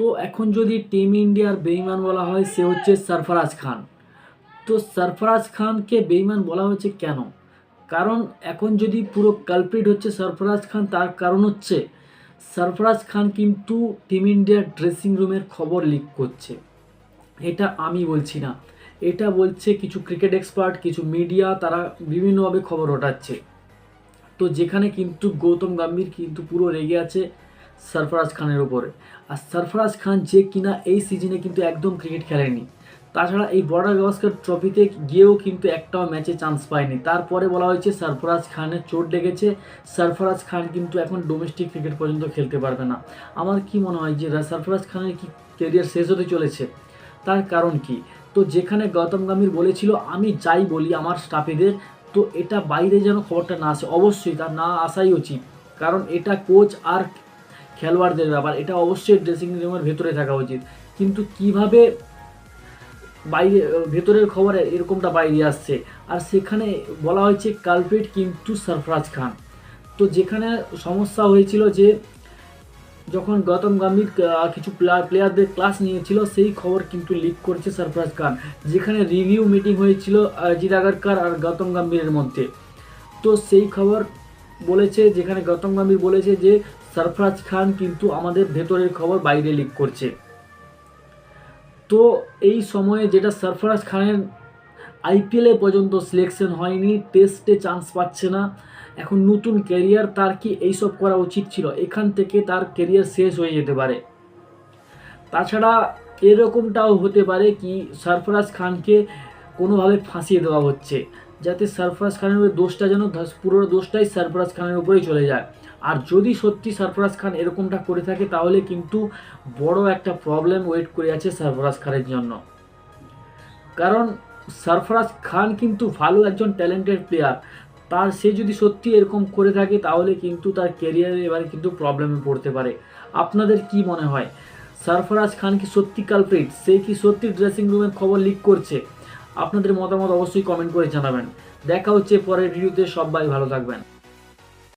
তো এখন যদি টিম ইন্ডিয়ার বেইমান বলা হয়, সে হচ্ছে সরফরাজ খান। তো সরফরাজ খানকে বেইমান বলা হয়েছে কেন? কারণ এখন যদি পুরো কালপ্রিট হচ্ছে সরফরাজ খান, তার কারণ হচ্ছে সরফরাজ খান কিন্তু টিম ইন্ডিয়ার ড্রেসিং রুমের খবর লিক করছে। এটা আমি বলছি না। এটা বলছে কিছু ক্রিকেট এক্সপার্ট কিছু মিডিয়া তারা বিভিন্নভাবে খবর ওঠাচ্ছে। তো যেখানে কিন্তু গৌতম গাম্ভীর কিন্তু পুরো রেগে আছে। সরফরাজ খানের উপরে। আর সরফরাজ খান যে কিনা এই সিজনে কিন্তু একদম ক্রিকেট খেলেনি। তাছাড়া এই বর্ডার গাভাস্কার ট্রফিতে গিয়েও কিন্তু একটাও ম্যাচে চান্স পায়নি। তারপরে বলা হয়েছে সরফরাজ খানের চোট লেগেছে। সরফরাজ খান কিন্তু এখন ডোমেস্টিক ক্রিকেট পর্যন্ত খেলতে পারবে না। আমার কি মনে হয় যে সরফরাজ খানের কি কেরিয়ার শেষ হতে চলেছে? তার কারণ কি? তো যেখানে গৌতম গম্ভীর বলেছিল, আমি যাই বলি আমার স্টাফেদের তো এটা বাইরে যেন খবরটা না আসে। অবশ্যই তার না আসাই উচিত। কারণ এটা কোচ আর খেলোয়াড়দের ব্যাপার, এটা অবশ্যই ড্রেসিং রুমের ভেতরে থাকা উচিত। কিন্তু কীভাবে বাইরে, ভেতরের খবরে এরকমটা বাইরে আসছে? আর সেখানে বলা হয়েছে কালপেট কিন্তু সরফরাজ খান। তো যেখানে সমস্যা হয়েছিল যে, যখন গৌতম গম্ভীর কিছু প্লেয়ার প্লেয়ারদের ক্লাস নিয়েছিল, সেই খবর কিন্তু লিক করেছে সরফরাজ খান। যেখানে রিভিউ মিটিং হয়েছিল জিত আগারকার আর গৌতম গম্ভীরের মধ্যে। তো সেই খবর বলেছে, যেখানে গৌতম গম্ভীর বলেছে যে, সরফরাজ খান কিন্তু আমাদের ভেতরের খবর বাইরে লিক করছে। তো এই সময়ে যেটা সরফরাজ খানের আইপিএলে পর্যন্ত সিলেকশন হয়নি টেস্টে চান্স পাচ্ছে না। এখন নতুন ক্যারিয়ার তার কি এইসব করা উচিত ছিল? এখান থেকে তার ক্যারিয়ার শেষ হয়ে যেতে পারে। তাছাড়া এরকমটাও হতে পারে কি, সরফরাজ খানকে কোনোভাবে ফাঁসিয়ে দেওয়া হচ্ছে। যাতে সরফরাজ খানের উপরে দোষটা যেন পুরো দোষটাই সরফরাজ খানের উপরেই চলে যায়। আর যদি সত্যি সরফরাজ খান এরকমটা করে থাকে, তাহলে কিন্তু বড় একটা প্রবলেম ওয়েট করে আছে সরফরাজ খানের জন্য। কারণ সরফরাজ খান কিন্তু ভালো একজন ট্যালেন্টেড প্লেয়ার তার সে যদি সত্যি এরকম করে থাকে, তাহলে কিন্তু তার ক্যারিয়ারে এবারে কিন্তু প্রবলেমে পড়তে পারে। আপনাদের কি মনে হয়? সরফরাজ খান কি সত্যি কালপ্রিট সে কি সত্যি ড্রেসিং রুমের খবর লিক করছে? আপনাদের মতামত অবশ্যই কমেন্ট করে জানাবেন। দেখা হচ্ছে পরের ভিডিওতে সবাই ভালো থাকবেন।